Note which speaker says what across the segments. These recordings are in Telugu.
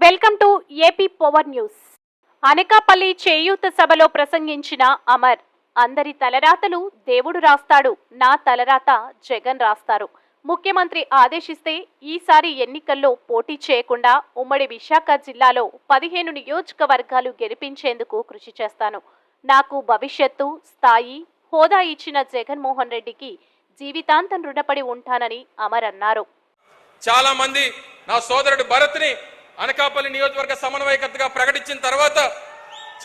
Speaker 1: Welcome to AP power news. Anakapalli చేయూత సభలో ప్రసంగించిన అమర్ అందరి తలరాతలు దేవుడు రాస్తాడు నా తలరాత జగన్ రాస్తారు. ముఖ్యమంత్రి ఆదేశిస్తే ఈసారి ఎన్నికల్లో పోటీ చేయకుండా ఉమ్మడి విశాఖ జిల్లాలో పదిహేను నియోజకవర్గాలు గెలిపించేందుకు కృషి చేస్తాను. నాకు భవిష్యత్తు స్థాయి హోదా ఇచ్చిన జగన్మోహన్ రెడ్డికి జీవితాంతం రుణపడి ఉంటానని అమర్ అన్నారు.
Speaker 2: చాలా మంది నా సోదరుడు భరత్ని అనకాపల్లి నియోజకవర్గ సమన్వయకర్తగా ప్రకటించిన తర్వాత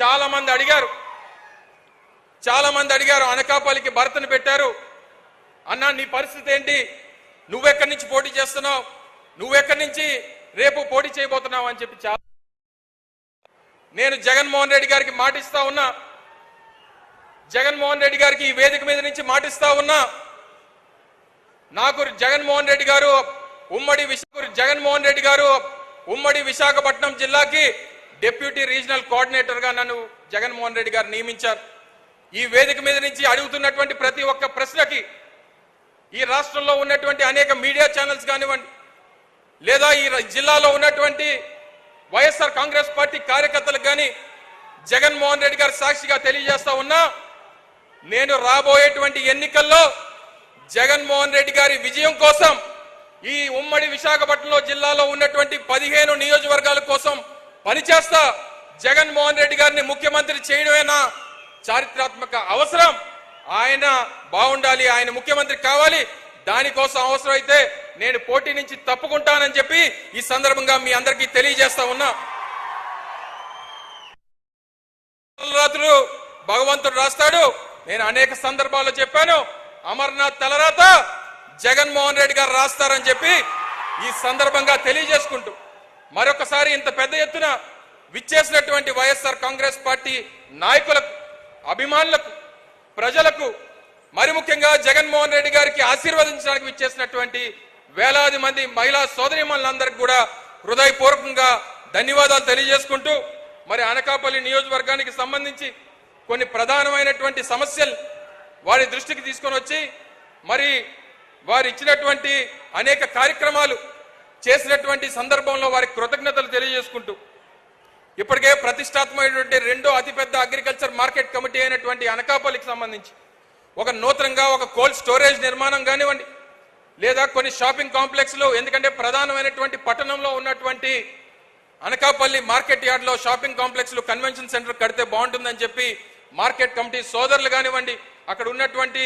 Speaker 2: చాలా మంది అడిగారు. చాలా మంది అడిగారు అనకాపల్లికి భర్తను పెట్టారు. అన్నా నీ పరిస్థితి ఏంటి? నువ్వెక్కడి నుంచి పోటీ చేస్తున్నావు? నువ్వెక్కడి నుంచి రేపు పోటీ చేయబోతున్నావు? అని చెప్పి చాలా నేను జగన్మోహన్ రెడ్డి గారికి మాటిస్తా ఉన్నా. జగన్మోహన్ రెడ్డి గారికి ఈ వేదిక మీద నుంచి మాటిస్తా ఉన్నా. నాకు జగన్మోహన్ రెడ్డి గారు ఉమ్మడి విషయం జగన్మోహన్ రెడ్డి గారు ఉమ్మడి విశాఖపట్నం జిల్లాకి డిప్యూటీ రీజనల్ కోఆర్డినేటర్గా నన్ను జగన్మోహన్ రెడ్డి గారు నియమించారు. ఈ వేదిక మీద నుంచి అడుగుతున్నటువంటి ప్రతి ఒక్క ప్రశ్నకి ఈ రాష్ట్రంలో ఉన్నటువంటి అనేక మీడియా ఛానల్స్ కానివ్వండి లేదా ఈ జిల్లాలో ఉన్నటువంటి వైఎస్ఆర్ కాంగ్రెస్ పార్టీ కార్యకర్తలకు కానీ జగన్మోహన్ రెడ్డి గారు సాక్షిగా తెలియజేస్తా ఉన్నా నేను రాబోయేటువంటి ఎన్నికల్లో జగన్మోహన్ రెడ్డి గారి విజయం కోసం ఈ ఉమ్మడి విశాఖపట్నంలో జిల్లాలో ఉన్నటువంటి పదిహేను నియోజకవర్గాల కోసం పనిచేస్తా జగన్మోహన్ రెడ్డి గారిని ముఖ్యమంత్రి చేయడమేనా చారిత్రాత్మక అవసరం? ఆయన బాగుండాలి ఆయన ముఖ్యమంత్రి కావాలి. దానికోసం అవసరమైతే నేను పోటీ నుంచి తప్పుకుంటానని చెప్పి ఈ సందర్భంగా మీ అందరికీ తెలియజేస్తా ఉన్నా. రాత్రులు భగవంతుడు రాస్తాడు. నేను అనేక సందర్భాల్లో చెప్పాను అమర్నాథ్ తలరాత జగన్మోహన్ రెడ్డి గారు రాస్తారని చెప్పి ఈ సందర్భంగా తెలియజేసుకుంటూ మరొకసారి ఇంత పెద్ద ఎత్తున విచ్చేసినటువంటి వైఎస్ఆర్ కాంగ్రెస్ పార్టీ నాయకులకు అభిమానులకు ప్రజలకు మరి ముఖ్యంగా జగన్మోహన్ రెడ్డి గారికి ఆశీర్వదించడానికి విచ్చేసినటువంటి వేలాది మంది మహిళా సోదరిమణులందరికీ కూడా హృదయపూర్వకంగా ధన్యవాదాలు తెలియజేసుకుంటూ మరి అనకాపల్లి నియోజకవర్గానికి సంబంధించి కొన్ని ప్రధానమైనటువంటి సమస్యలు వారి దృష్టికి తీసుకొని వచ్చి మరి వారు ఇచ్చినటువంటి అనేక కార్యక్రమాలు చేసినటువంటి సందర్భంలో వారికి కృతజ్ఞతలు తెలియజేసుకుంటూ ఇప్పటికే ప్రతిష్టాత్మకమైనటువంటి రెండో అతిపెద్ద అగ్రికల్చర్ మార్కెట్ కమిటీ అయినటువంటి అనకాపల్లికి సంబంధించి ఒక నూతనంగా ఒక కోల్డ్ స్టోరేజ్ నిర్మాణం కానివ్వండి లేదా కొన్ని షాపింగ్ కాంప్లెక్స్లు ఎందుకంటే ప్రధానమైనటువంటి పట్టణంలో ఉన్నటువంటి అనకాపల్లి మార్కెట్ యార్డ్లో షాపింగ్ కాంప్లెక్స్లు కన్వెన్షన్ సెంటర్ కడితే బాగుంటుందని చెప్పి మార్కెట్ కమిటీ సోదరులు కానివ్వండి అక్కడ ఉన్నటువంటి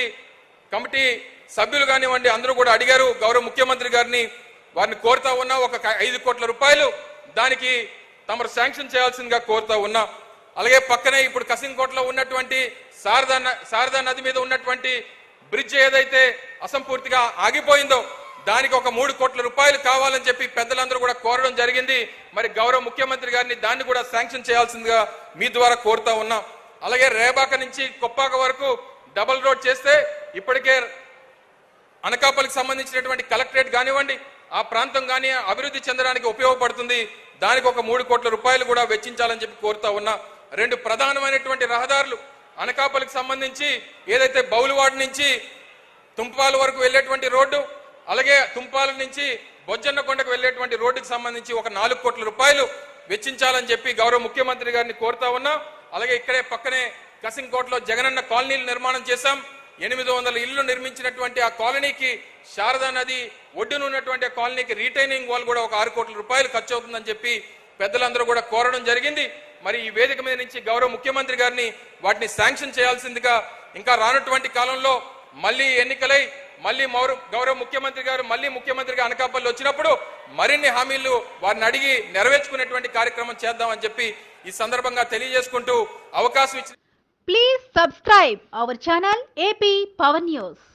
Speaker 2: కమిటీ సభ్యులు కానివ్వండి అందరూ కూడా అడిగారు గౌరవ ముఖ్యమంత్రి గారిని వారిని కోరుతా ఉన్నా ఒక ఐదు కోట్ల రూపాయలు దానికి తమరు శాంక్షన్ చేయాల్సిందిగా కోరుతా ఉన్నా. అలాగే పక్కనే ఇప్పుడు కసింకోటలో ఉన్నటువంటి శారదా న- శారదా నది మీద ఉన్నటువంటి బ్రిడ్జ్ ఏదైతే అసంపూర్తిగా ఆగిపోయిందో దానికి ఒక మూడు కోట్ల రూపాయలు కావాలని చెప్పి పెద్దలందరూ కూడా కోరడం జరిగింది. మరి గౌరవ ముఖ్యమంత్రి గారిని దాన్ని కూడా శాంక్షన్ చేయాల్సిందిగా మీ ద్వారా కోరుతా ఉన్నాం. అలాగే రేబాక నుంచి కొప్పాక వరకు డబల్ రోడ్ చేస్తే ఇప్పటికే అనకాపల్లికి సంబంధించినటువంటి కలెక్టరేట్ కానివ్వండి ఆ ప్రాంతం కానీ అభివృద్ధి చెందడానికి ఉపయోగపడుతుంది. దానికి ఒక మూడు కోట్ల రూపాయలు కూడా వెచ్చించాలని చెప్పి కోరుతా ఉన్నా. రెండు ప్రధానమైనటువంటి రహదారులు అనకాపల్లికి సంబంధించి ఏదైతే బౌలువాడ నుంచి తుంపాల వరకు వెళ్ళేటువంటి రోడ్డు అలాగే తుంపాల నుంచి బొజ్జన్నకొండకు వెళ్ళేటువంటి రోడ్డుకి సంబంధించి ఒక నాలుగు కోట్ల రూపాయలు వెచ్చించాలని చెప్పి గౌరవ ముఖ్యమంత్రి గారిని కోరుతా ఉన్నా. అలాగే ఇక్కడే పక్కనే కసింకోటలో జగనన్న కాలనీలు నిర్మాణం చేశాం. ఎనిమిది వందల ఇల్లు నిర్మించినటువంటి ఆ కాలనీకి శారదా నది ఒడ్డున ఉన్నటువంటి ఆ కాలనీకి రీటైనింగ్ వాల్ కూడా ఒక ఆరు కోట్ల రూపాయలు ఖర్చు అవుతుందని చెప్పి పెద్దలందరూ కూడా కోరడం జరిగింది. మరి ఈ వేదిక మీద నుంచి గౌరవ ముఖ్యమంత్రి గారిని వాటిని శాంక్షన్ చేయాల్సిందిగా ఇంకా రానటువంటి కాలంలో మళ్ళీ ఎన్నికలై మళ్ళీ మౌరు గౌరవ ముఖ్యమంత్రి గారు మళ్ళీ ముఖ్యమంత్రిగా అనకాపల్లి వచ్చినప్పుడు మరిన్ని హామీలు వారిని అడిగి నెరవేర్చుకునేటువంటి కార్యక్రమం చేద్దామని చెప్పి ఈ సందర్భంగా తెలియజేసుకుంటూ అవకాశం ఇచ్చిన
Speaker 3: Please subscribe our channel AP Power News.